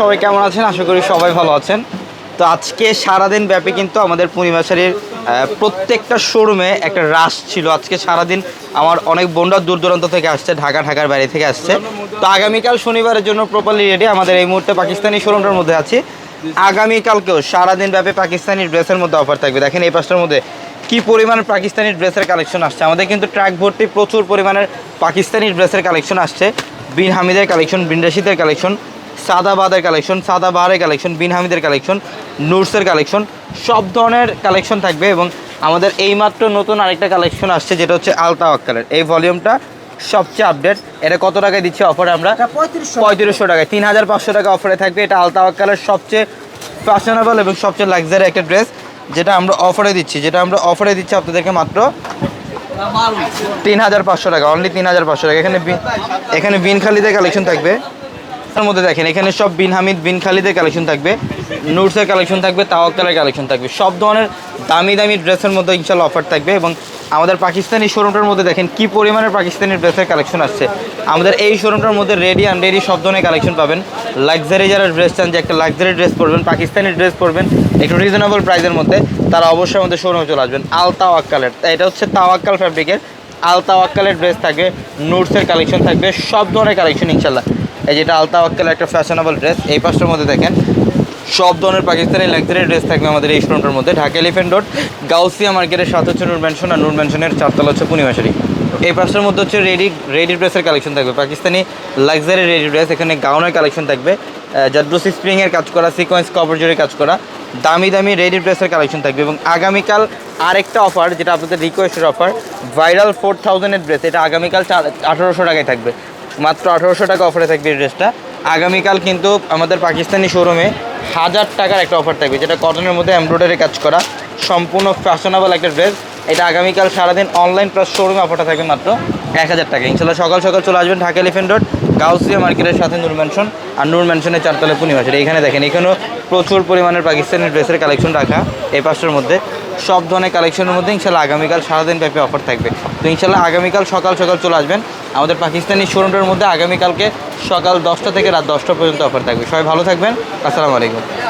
সবাই কেমন আছেন? আশা করি সবাই ভালো আছেন। তো আজকে সারাদিন ব্যাপী কিন্তু আমাদের পূর্ণিমাশারির প্রত্যেকটা শোরুমে একটা রাশ ছিল। আজকে সারাদিন আমার অনেক বন্ধুরা দূর দূরান্ত থেকে আসছে, ঢাকা, ঢাকার বাইরে থেকে আসছে। তো আগামীকাল শনিবারের জন্য প্রপারলি রেডি আমাদের এই মুহূর্তে পাকিস্তানি শোরুমটার মধ্যে আছি। আগামীকালকেও সারাদিন ব্যাপী পাকিস্তানি ড্রেসের মধ্যে অফার থাকবে। দেখেন এই পাঁচটার মধ্যে কি পরিমাণ পাকিস্তানি ড্রেসের কালেকশন আসছে। আমাদের কিন্তু ট্র্যাক ভর্তি প্রচুর পরিমাণের পাকিস্তানি ড্রেসের কালেকশন আসছে। বিন হামিদের কালেকশন বিন রশিদের কালেকশন সাদাবাদের কালেকশন সাদা বাহারের কালেকশন বিন হামিদের কালেকশন নুটসের কালেকশন সব ধরনের কালেকশন থাকবে এবং আমাদের এইমাত্র নতুন আরেকটা কালেকশন আসছে যেটা হচ্ছে আলতা ওয়াক্কালের এই ভলিউমটা সবচেয়ে আপডেট এটা কত টাকায় দিচ্ছি অফারে আমরা? পঁয়ত্রিশশো টাকায়। তিন হাজার পাঁচশো টাকা অফারে থাকবে। এটা আলতা ওয়াক্কালের সবচেয়ে ফ্যাশনেবল এবং সবচেয়ে লাক্সারি একটা ড্রেস যেটা আমরা অফারে দিচ্ছি। যেটা আমরা অফারে দিচ্ছি আপনাদেরকে মাত্র তিন হাজার পাঁচশো টাকা। অনলি তিন হাজার পাঁচশো টাকা। এখানে এখানে বিন খালিদের কালেকশন থাকবে। তার মধ্যে দেখেন, এখানে সব বিন হামিদ, বিন খালিদের কালেকশন থাকবে নুটসের কালেকশন থাকবে, তাওয়াক্কালের কালেকশন থাকবে, সব ধরনের দামি দামি ড্রেসের মধ্যে ইনশাল্লাহ অফার থাকবে এবং আমাদের পাকিস্তানি শোরুমটার মধ্যে দেখেন কি পরিমাণের পাকিস্তানি ড্রেসের কালেকশন আসছে। আমাদের এই শোরুমটার মধ্যে রেডি আনরেডি সব ধরনের কালেকশন পাবেন। লাক্সারি যারা ড্রেস চান যে একটা লাক্সারি ড্রেস পরবেন, পাকিস্তানি ড্রেস পরবেন, একটু রিজনেবল প্রাইসের মধ্যে, তারা অবশ্যই আমাদের শোরুমে চলে আসবেন। আল তাওয়াক্কালের, এটা হচ্ছে তাওয়াক্কাল ফ্যাব্রিকের আলতা ওয়াক্কালের ড্রেস থাকবে নুটসের কালেকশন থাকবে, সব ধরনের কালেকশন ইনশাল্লাহ এই যেটা আলতা ওয়াক্কালের একটা ফ্যাশনেবল ড্রেস এই পাঁচটার মধ্যে দেখেন, সব ধরনের পাকিস্তানি লাক্সারি ড্রেস থাকবে আমাদের এই স্টোনটার মধ্যে। ঢাকা এলিফেন্ট রোড গাউসিয়া মার্কেটের সাথে হচ্ছে নূর ম্যানশন আর নূর ম্যানশনের চারতলা হচ্ছে পূর্ণিমাশারি এই পাঁচটার মধ্যে হচ্ছে রেডি রেডি ড্রেসের কালেকশন থাকবে। পাকিস্তানি লাক্সারি রেডি ড্রেস এখানে গাউনের কালেকশন থাকবে। জাদ্রুসি স্প্রিংয়ের কাজ করা সিকোয়েন্স কভার জুড়ে কাজ করা, দামি দামি রেডি ড্রেসের কালেকশন থাকবে এবং আগামীকাল আরেকটা অফার যেটা আপনাদের রিকোয়েস্টের অফার ভাইরাল ফোর থাউজেন্ডের ড্রেস এটা আগামীকাল চার আঠারোশো টাকায় থাকবে। মাত্র আঠেরোশো টাকা অফারে থাকবে এই ড্রেসটা আগামীকাল কিন্তু আমাদের পাকিস্তানি শোরুমে হাজার টাকার একটা অফার থাকবে, যেটা কটনের মধ্যে এমব্রয়ডারি কাজ করা, সম্পূর্ণ ফ্যাশনেবল একটা ড্রেস এটা আগামীকাল সারাদিন অনলাইন প্লাস শোরুমে অফারটা থাকবে মাত্র এক হাজার টাকা। ইনশাল্লাহ সকাল সকাল চলে আসবেন ঢাকা এলিফেন্ট রোড গাউসিয়া মার্কেটের সাথে নূর ম্যানশন আর নূর ম্যানশনের চারতলা পূর্ণিমাসের এখানে দেখেন, এখানেও প্রচুর পরিমাণের পাকিস্তানি ড্রেসের কালেকশন রাখা এই পাঁচটার মধ্যে। সব ধরনের কালেকশনের মধ্যে ইনশাল্লাহ আগামীকাল সারাদিন ব্যাপী অফার থাকবে। তো ইনশাল্লাহ আগামীকাল সকাল সকাল চলে আসবেন। আমাদের পাকিস্তানি শোরুমটার মধ্যে আগামীকালকে সকাল দশটা থেকে রাত দশটা পর্যন্ত অফার থাকবে। সবাই ভালো থাকবেন। আসসালামু আলাইকুম।